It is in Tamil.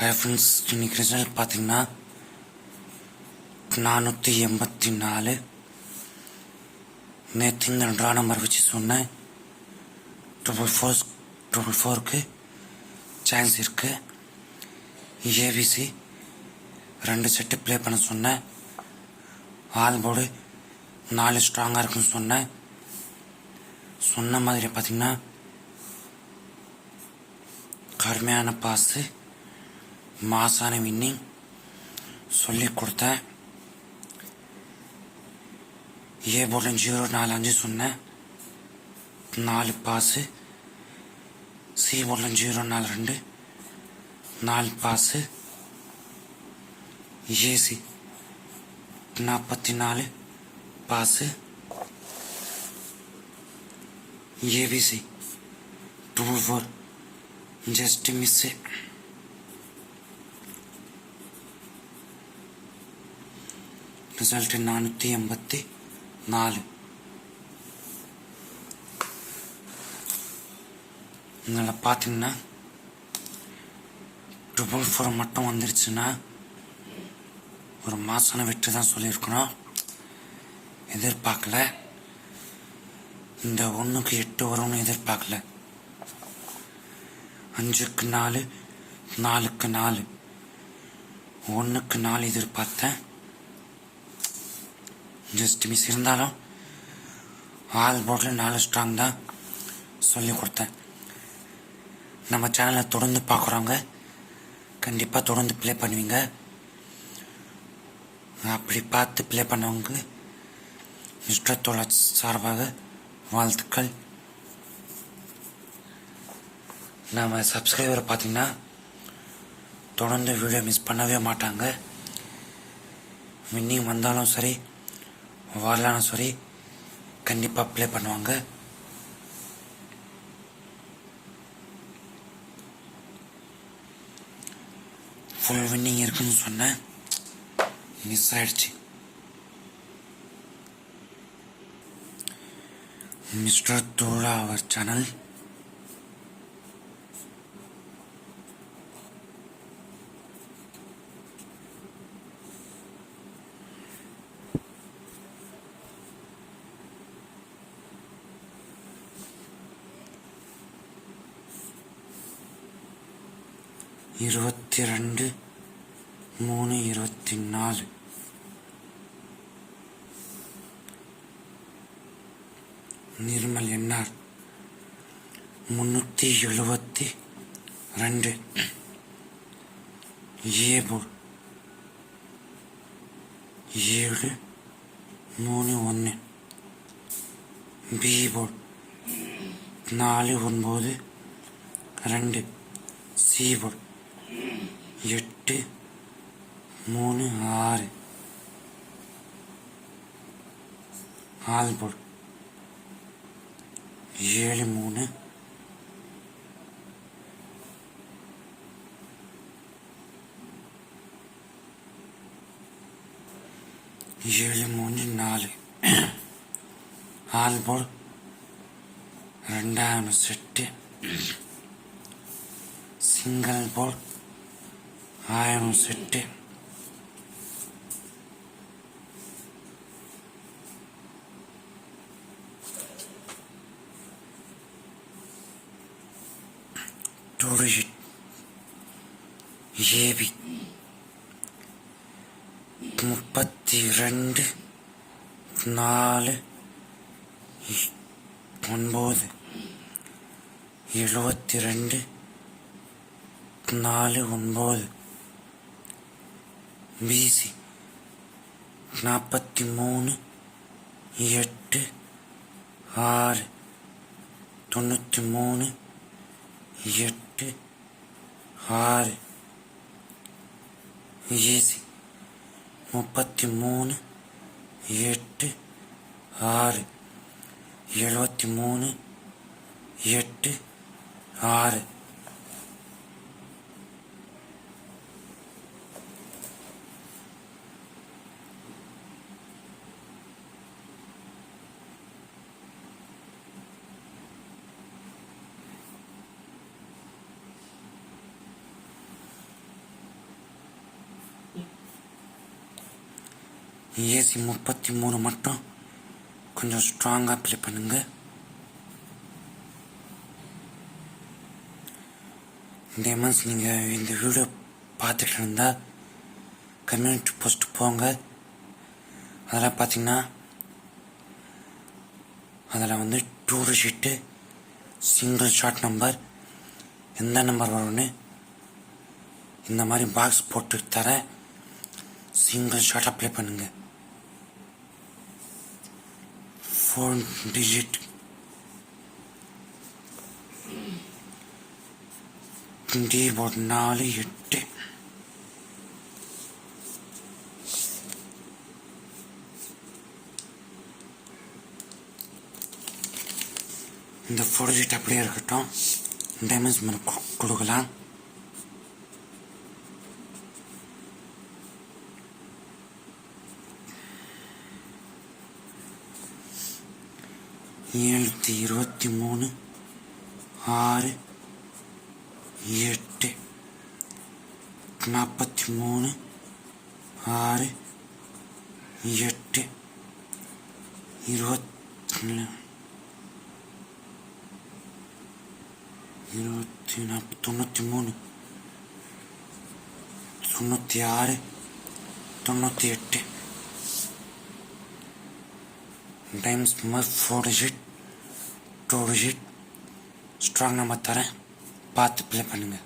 ஹாய் ஃப்ரெண்ட்ஸ் இன்னைக்கு ரிசல்ட் பார்த்தீங்கன்னா நானூற்றி எண்பத்தி நாலு நேற்று இந்த ட்ரா நம்பர் வச்சு சொன்னேன் ட்ரிபிள் ஃபோர் ட்ரிபிள் ஃபோருக்கு சான்ஸ் இருக்குது ஏவிசி ரெண்டு செட்டு ப்ளே பண்ண சொன்னேன் ஆல் போர்டு நாலு ஸ்ட்ராங்காக இருக்குன்னு சொன்னேன் சொன்ன மாதிரி பார்த்தீங்கன்னா கடுமையான பாஸு மாசான வின்னிங் சொல்லி கொடுத்தேன் ஏ போர்டில் ஜீரோ நாலு அஞ்சு சொன்னேன் நாலு பாஸு சி போர்டில் ஜீரோ நாலு ரெண்டு. நாலு பாஸு ஏசி நாற்பத்தி நாலு pass ABC two four. Just miss. Result நானூற்றி எண்பத்தி நாலு. இதில் பார்த்தீங்கன்னா ட்ரிபிள் ஃபோர் மட்டும் வந்துருச்சுன்னா ஒரு மாசான வெற்றி தான் சொல்லியிருக்கணும். எதிர்பார்க்கல. இந்த ஒன்றுக்கு எட்டு வரும்னு எதிர்பார்க்கல. அஞ்சுக்கு நாலு நாலுக்கு நாலு. ஒன்றுக்கு நாலு எதிர்பார்த்தேன். ஜஸ்ட் மிஸ் இருந்தாலும் ஆல் போட்டில் நாலு ஸ்ட்ராங் தான் சொல்லி கொடுத்தேன் நம்ம சேனலை தொடர்ந்து பார்க்குறவங்க கண்டிப்பாக தொடர்ந்து ப்ளே பண்ணுவீங்க அப்படி பார்த்து ப்ளே பண்ணவங்க இஷ்டத்தோட சார்பாக வாழ்த்துக்கள் நம்ம சப்ஸ்கிரைபர் பார்த்தீங்கன்னா தொடர்ந்து வீடியோ மிஸ் பண்ணவே மாட்டாங்க வின்னிங் வந்தாலும் சரி வரலாலும் சொரி கண்டிப்பாக பிளே பண்ணுவாங்க. ஃபுல் வின்னிங் இருக்குன்னு சொன்னேன். மிஸ் ஆயிடுச்சு. மிஸ்டர் தோழா அவர் சேனல் இருபத்தி ரெண்டு மூணு இருபத்தி நாலு நிர்மல் என்னார்? முன்னூற்றி எழுபத்தி ரெண்டு. ஏபோல் ஏழு மூணு ஒன்று பிபோல் நாலு ஒன்பது ரெண்டு. சிபோல் எட்டு மூணு ஆறு ஆல்போர்ட் ஏழு மூணு ஏழு மூணு நாலு ஆல்போர்ட் ரெண்டாயிரம் செட்டு சிங்கிள் போர்ட் ஆயிரம் செட்டு. டூரிட் ஏபி. முப்பத்தி ரெண்டு நாலு ஒன்பது எழுபத்தி ரெண்டு நாலு ஒன்பது. பிசி நாற்பத்தி மூணு எட்டு ஆறு தொண்ணூற்றி மூணு எட்டு ஆறு. ஏசி முப்பத்தி மூணு எட்டு ஆறு. எழுபத்தி மூணு எட்டு ஆறு. ஏசி முப்பத்தி மூணு மட்டும். கொஞ்சம் ஸ்ட்ராங்காக ப்ளே பண்ணுங்க. டேமன்ஸ் நீங்கள் இந்த வீடியோ பார்த்துட்டு இருந்தால் கம்யூனிட்டி போஸ்ட் போங்க. அதெல்லாம் பார்த்தீங்கன்னா அதில் வந்து tour sheet single shot number எந்த நம்பர் வரும்னு இந்த மாதிரி பாக்ஸ் போட்டு தரேன் சிங்கிள் ஷாட் அப்ளை பண்ணுங்கள் ஃபோர் டிஜிட் keyboard நாலு எட்டு. இந்த ஃபோர் டிஜிட் அப்படியே இருக்கட்டும். டேமேஜ் மேலே கொடுக்கலாம். ஏழுநூற்றி இருபத்தி மூணு ஆறு எட்டு நாற்பத்தி மூணு ஆறு எட்டு இருபத்தி இருபத்தி நாற்ப தொண்ணூற்றி மூணு தொண்ணூற்றி ஆறு தொண்ணூற்றி எட்டு times four digit two digit strong number தரேன் பார்த்து ப்ளே பண்ணுங்கள்